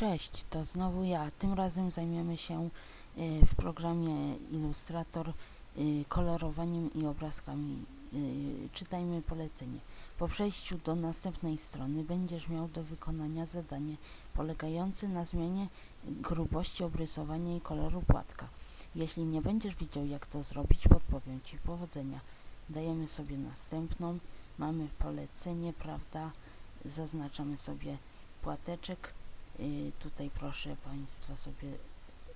Cześć, to znowu ja. Tym razem zajmiemy się y, w programie Illustrator y, kolorowaniem i obrazkami. Y, Czytajmy polecenie. Po przejściu do następnej strony będziesz miał do wykonania zadanie polegające na zmianie grubości obrysowania i koloru płatka. Jeśli nie będziesz wiedział jak to zrobić, podpowiem Ci powodzenia. Dajemy sobie następną, mamy polecenie, prawda? Zaznaczamy sobie płateczek. Y, tutaj proszę Państwa sobie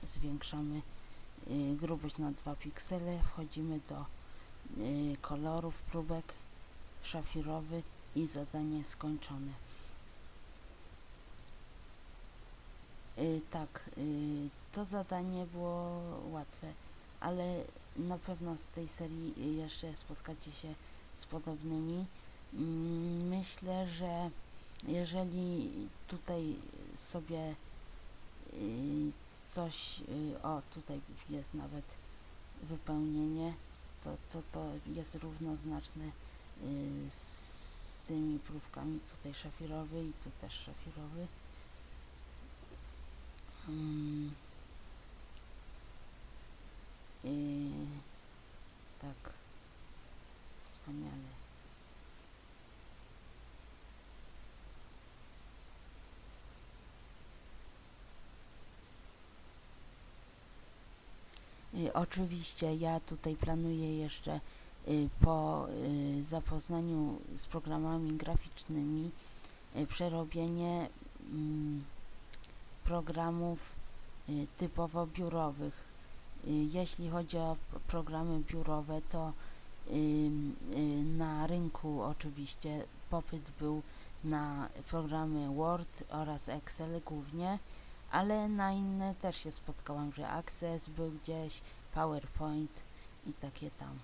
zwiększamy y, grubość na 2 piksele, wchodzimy do y, kolorów, próbek, szafirowy i zadanie skończone. Tak, to zadanie było łatwe, ale na pewno z tej serii jeszcze spotkacie się z podobnymi. Mm, Myślę, że jeżeli tutaj sobie y, coś, y, o tutaj jest nawet wypełnienie, to, to, to jest równoznaczne y, z tymi próbkami, tutaj szafirowy i tu też szafirowy. Mm. Tak, wspaniale. Oczywiście ja tutaj planuję jeszcze y, po y, zapoznaniu z programami graficznymi y, przerobienie mm, programów y, typowo biurowych. Y, Jeśli chodzi o programy biurowe, to y, y, na rynku oczywiście popyt był na programy Word oraz Excel głównie, ale na inne też się spotkałam, że Access był gdzieś, PowerPoint i takie tam.